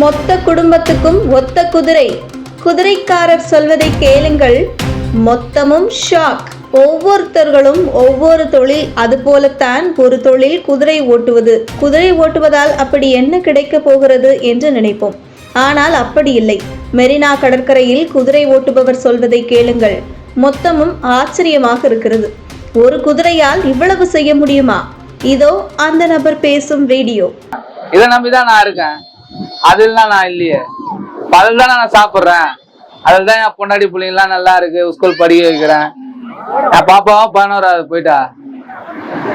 மொத்த குடும்பத்துக்கும் ஒத்த குதிரை. குதிரைக்காரர் சொல்வதை கேளுங்கள். மொத்தமும் ஷாக் ஒவ்வொருத்தர்களும் ஒவ்வொரு தொழில் அதுபோலத்தான் ஒரு தொழில் குதிரை ஓட்டுவது. குதிரை ஓட்டுவதால் அப்படி என்ன கிடைக்கப் போகிறது என்று நினைப்போம். ஆனால் அப்படி இல்லை. மெரினா கடற்கரையில் குதிரை ஓட்டுபவர் சொல்வதை கேளுங்கள். மொத்தமும் ஆச்சரியமாக இருக்கிறது. ஒரு குதிரையால் இவ்வளவு செய்ய முடியுமா? இதோ அந்த நபர் பேசும் வீடியோ இதை நம்பிதான் நான் இருக்கேன். அதுல நான் இல்லையே. அதில் தானே நான் சாப்பிட்றேன். அதில் தான் என் பொண்டாடி பிள்ளைங்களாம் நல்லா இருக்கு. ஸ்கூல் படிக்க வைக்கிறேன். என் பாப்பாவும் பதினோராவது போயிட்டா.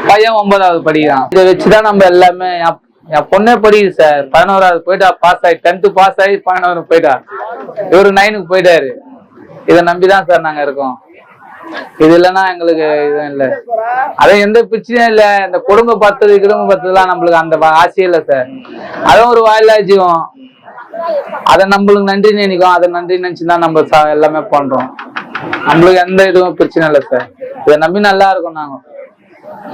பையன் ஒன்பதாவது படிக்கிறான். இதை வச்சுதான் நம்ம எல்லாமே என் என் பொண்ணே படிக்குது சார். பதினோராவது போயிட்டா பாஸ் ஆகி டென்த்து பாஸ் ஆகி பதினோரு போயிட்டா. இவரு நைனுக்கு போயிட்டாரு. இதை நம்பிதான் சார் நாங்க இருக்கோம். இது இல்லைன்னா எங்களுக்கு இதுவும் இல்லை. அது எந்த பிரச்சனையும் இல்லை. இந்த குடும்ப பத்தது குடும்ப பத்ததுலாம் நம்மளுக்கு அந்த வ- ஆசையே இல்லை சார். அதுவும் ஒரு வாயிலா ஜீவம். அதை நம்மளுக்கு நன்றி நினைக்கும். அதை நன்றி நினைச்சுதான் நம்ம சா- எல்லாமே பண்றோம். நம்மளுக்கு எந்த இதுவும் பிரச்சனை இல்லை சார். இதை நம்பி நல்லா இருக்கும் நாங்க.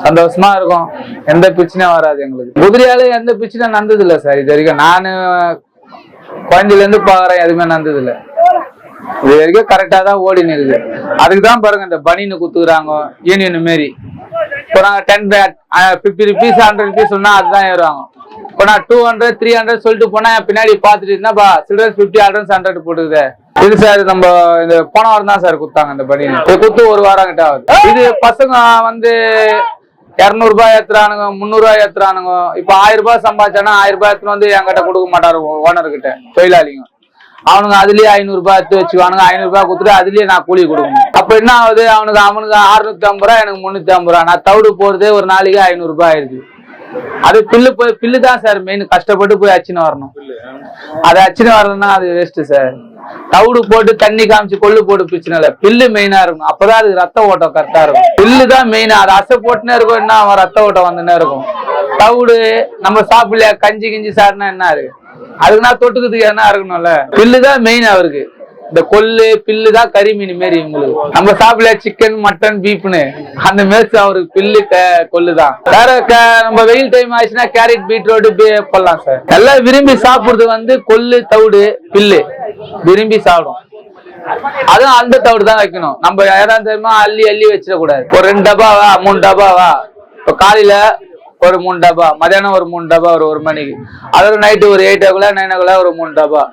சந்தோஷமா இருக்கும். எந்த பிரச்சனையும் வராது எங்களுக்கு. குதிரையால எந்த பிரச்சனையும் நடந்தது இல்லை சார். இது வரைக்கும் நானு குழந்தையில இருந்து பாக்குறேன் எதுவுமே நடந்தது இல்லை இது வரைக்கும் கரெக்டா தான் ஓடின்னு இருக்குது அதுக்கு தான் பாருங்க இந்த பனின்னு குத்துக்குறாங்க யூனியன் மாரி. இப்போ நாங்கள் ten fifty rupees hundred rupees சொன்னா அதுதான் ஏறுவாங்க. இப்போ நான் டூ ஹண்ட்ரட் த்ரீ ஹண்ட்ரட் சொல்லிட்டு போனா என் பின்னாடி பார்த்துட்டு இருந்தாப்பா சில்ட்ரன்ஸ் ஃபிஃப்டி ஹண்ட்ரட் ஹண்ட்ரட் போட்டுக்குது. இது சார் நம்ம இந்த போன வாரம் தான் சார் குத்தாங்க இந்த பனி. குத்து ஒரு வாரம் கிட்ட ஆகுது. இது பசங்க வந்து இரநூறுபா ஏத்துறானுங்க முந்நூறுபா ஏத்துறானுங்க. இப்போ ஆயிரம் ரூபாய் சம்பாதிச்சானா ஆயிரம் ரூபாய் எடுத்துன்னு வந்து என்கிட்ட கொடுக்க மாட்டாரு ஓனர் கிட்ட தொழிலாளிங்க. அவனுங்க அதுலயே ஐநூறு ரூபாய் எடுத்து வச்சுக்குவானுங்க ஐநூறு ரூபாய் கொடுத்துட்டு அதுலயே நான் கூலி கொடுக்கணும். அப்ப என்ன ஆகுது? அவனுக்கு அவனுக்கு அறுநூத்தி ஐம்பது ரூபா எனக்கு முன்னூத்தி ஐம்பது ரூபா. நான் தவிடு போறதே ஒரு நாளைக்கு ஐநூறு ரூபாய் அது பில்லு போய் பில்லு தான் சார் மெயின் கஷ்டப்பட்டு போய் அச்சுன்னு வரணும். அது அச்சுன்னு வரணும்னா அது வேஸ்ட் சார். தவிடு போட்டு தண்ணி காமிச்சு கொள்ளு போட்டு பிரச்சனை இல்லை. பில்லு மெயினா இருக்கும் அப்பதான் அதுக்கு ரத்த ஓட்டம் கரெக்டா இருக்கும். பில்லு தான் மெயினா அது அசை போட்டுனே இருக்கும் என்ன அவன் ரத்த ஓட்டம் வந்துன்னே இருக்கும். தவிடு நம்ம சாப்பிடலையா? கஞ்சி கிஞ்சி சாருன்னா என்ன இருக்கு அதுக்கு நான் தொட்டுக்கிறதுக்கு என்ன இருக்கணும்ல பில்லு தான் மெயின் அவருக்கு. இந்த கொல்லு பில்லு தான் கறி மீன் மாரி இவங்களுக்கு. நம்ம சாப்பிடல சிக்கன் மட்டன் பீஃப்னு அந்த மேட்ச் அவருக்கு பில்லு கொல்லுதான் தான் வேற நம்ம வெயில் டைம் ஆயிடுச்சுன்னா கேரட் பீட்ரோடு போடலாம் சார் எல்லாம் விரும்பி சாப்பிடுறது வந்து கொல்லு தவிடு பில்லு. விரும்பி சாப்பிடும். அதுவும் அந்த தவிடு தான் வைக்கணும். நம்ம யாராவது தெரியுமா அள்ளி அள்ளி வச்சிடக்கூடாது. ஒரு ரெண்டு டப்பாவா மூணு டப்பாவா? இப்போ காலையில ஒரு மூணு டப்பா. மதியானம் ஒரு மூணு டப்பா ஒரு ஒரு மணிக்கு. அதோட நைட்டு ஒரு eight o'clock nine o'clock ஒரு மூணு டப்பா.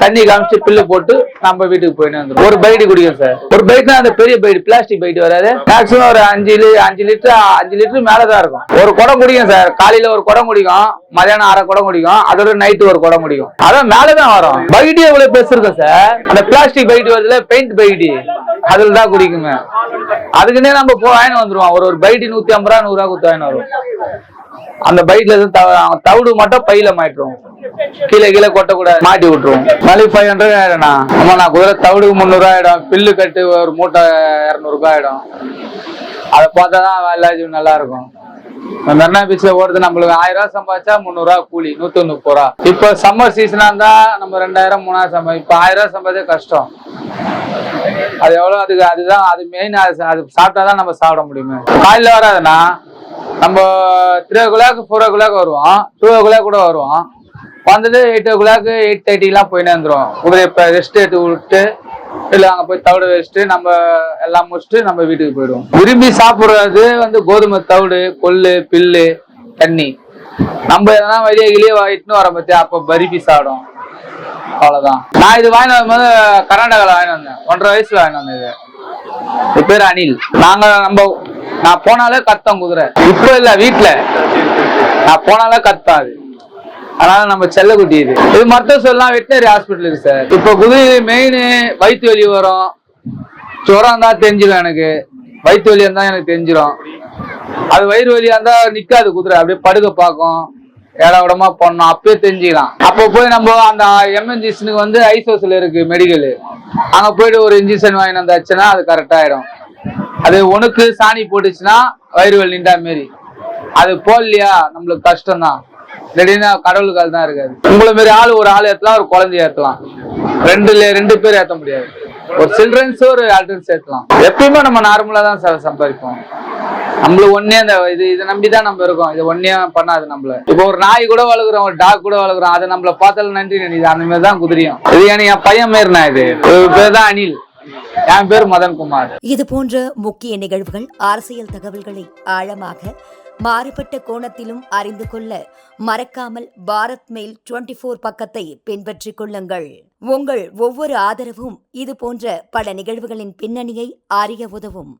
தண்ணி காமிச்சு பில்லு போட்டு நம்ம வீட்டுக்கு போயிட்டு வந்துடும் ஒரு பைட்டு குடிக்கும் சார் ஒரு பைட்னா அந்த பெரிய பைட் பிளாஸ்டிக் பைட் வராது. மேக்ஸிமம் ஒரு அஞ்சு லி அஞ்சு லிட்டர் அஞ்சு லிட்டர் மேலதான் இருக்கும். ஒரு குடம் குடிக்கும் சார் காலையில ஒரு குடம் குடிக்கும் மதியானம் அரை குடம் குடிக்கும் அதோட நைட்டு ஒரு குடம் குடிக்கும். அதான் மேலதான் வரும். பைட்டு எவ்வளவு பெருசு இருக்கும் சார் அந்த பிளாஸ்டிக் பைட் வருதுல பெயிண்ட் பைட்டு அதுல தான் குடிக்குங்க. அதுக்குன்னே நம்ம போ வாங்கிட்டு வந்துருவோம். ஒரு ஒரு பைட்டு நூத்தி ஐம்பது ரூபா நூறு ரூபா கொடுத்து வாங்கிட்டு வரும் அந்த பைட்ல இருந்து தவிடு மட்டும் பையில மாட்டிடுவோம் கீழே கீழே கொட்டக்கூடாது. மாட்டி விட்டுருவோம். மலி ஃபைவ் ஹண்ட்ரட் ஆயிடும்ண்ணா. ஆமா நான் குதிரை தவிடுக்கு முந்நூறுவா ஆயிடும். பில்லு கட்டு ஒரு மூட்டை இரநூறுபா ஆயிடும். அதை பார்த்தா தான் எல்லாத்தையும் நல்லா இருக்கும். இந்த மெரினா பீச்ல ஓடுறது நம்மளுக்கு ஆயிரம் ரூபாய் சம்பாதிச்சா முந்நூறுவா கூலி நூத்தி முப்பது ரூபா. இப்போ சம்மர் சீசனா இருந்தா நம்ம ரெண்டாயிரம் மூணாயிரம் சம்பாதி இப்போ ஆயிரம் ரூபாய் சம்பாதிச்சா கஷ்டம். அது எவ்வளவு? அதுக்கு அதுதான் அது மெயின் அது அது சாப்பிட்டாதான் நம்ம சாப்பிட முடியுமே. காலையில வராதுண்ணா. நம்ம three o'clock four o'clock வருவோம். டூ ஓ கிளாக் கூட வருவோம். வந்துட்டு எயிட் ஓ கிளாக் எயிட் தேர்ட்டிலாம் போயினே நேர்ந்துருவோம் குதிரை இப்போ ரெஸ்ட் எடுத்து விட்டு இல்லை அங்கே போய் தவிடு வச்சுட்டு நம்ம எல்லாம் முடிச்சுட்டு நம்ம வீட்டுக்கு போயிடுவோம். விரும்பி சாப்பிட்றது வந்து கோதுமை தவிடு கொள்ளு பில்லு தண்ணி. நம்ம எதனா வெளியே கிளியே இட்டுன்னு வர பத்தி அப்போ பருப்பி சாப்பிடும். அவ்வளவுதான். நான் இது வாங்கிட்டு வரும்போது கர்நாடகாவில் வாங்கிட்டு வந்தேன். ஒன்றரை வயசுல வாங்கி வந்தேன் இது. இது பேர் அனில். நாங்க நம்ம நான் போனாலே கத்தம் குதிரை. இப்போ இல்ல வீட்டுல நான் போனாலே கத்தாது அதனால நம்ம செல்லக்குட்டி இது. இது மருத்துவ சொல்லலாம் வெட்டினரி ஹாஸ்பிட்டலுக்கு சார் இப்போ குதிரை மெயின் வயிற்று வலி வரும். ஜுரம் தான் தெரிஞ்சிடும் எனக்கு. வயிற்று வலி இருந்தா எனக்கு தெரிஞ்சிடும் அது வயிறு வலியா இருந்தா நிக்காது குதிரை. அப்படியே படுக்க பார்க்கும். ஏடாவிடமா பண்ணோம் அப்பயே தெரிஞ்சுக்கலாம். அப்போ போய் நம்ம அந்த எம்என்ஜிஷனுக்கு வந்து ஐசோஸ்ல இருக்கு மெடிக்கல் அங்க போயிட்டு ஒரு இன்ஜெக்ஷன் வாங்கி வந்தாச்சுன்னா அது கரெக்ட் ஆயிடும். அது உனக்கு சாணி போட்டுச்சுன்னா வயிறு வலி நின்றா மாரி. அது போடலையா? நம்மளுக்கு கஷ்டம் தான் திடீர்னு கடவுளுக்கு அதுதான் இருக்காது. உங்களை மாரி ஆள் ஒரு ஆள் ஏத்தலாம் ஒரு குழந்தைய ஏத்தலாம். ரெண்டுல ரெண்டு பேர் ஏத்த முடியாது. ஒரு சில்ட்ரன்ஸ் ஒரு அடல்ட்ஸ் ஏத்தலாம். எப்பயுமே நம்ம நார்மலா தான் சார் சம்பாதிப்போம். நம்மள ஒன்னே அந்த இது இதை நம்பி தான் நம்ம இருக்கோம். இது ஒன்னே பண்ணாது நம்மள. இப்போ ஒரு நாய் கூட வளர்க்குறோம் ஒரு டாக் கூட வளர்க்குறோம் அதை நம்மள பார்த்தாலும் நன்றி நினைது அந்த மாதிரி தான் குதிரையும். இது என் பையன் மாரிண்ணா இது. இவர் பேர் தான் அனில். என் பேர் மதன்குமார். இது போன்ற முக்கிய நிகழ்வுகள் அரசியல் தகவல்களை ஆழமாக மாறுபட்ட கோணத்திலும் அறிந்து கொள்ள மறக்காமல் பாரத் மெயில் 24 ஃபோர் பக்கத்தை பின்பற்றிக் கொள்ளுங்கள். உங்கள் ஒவ்வொரு ஆதரவும் இது போன்ற பல நிகழ்வுகளின் பின்னணியை அறிய உதவும்.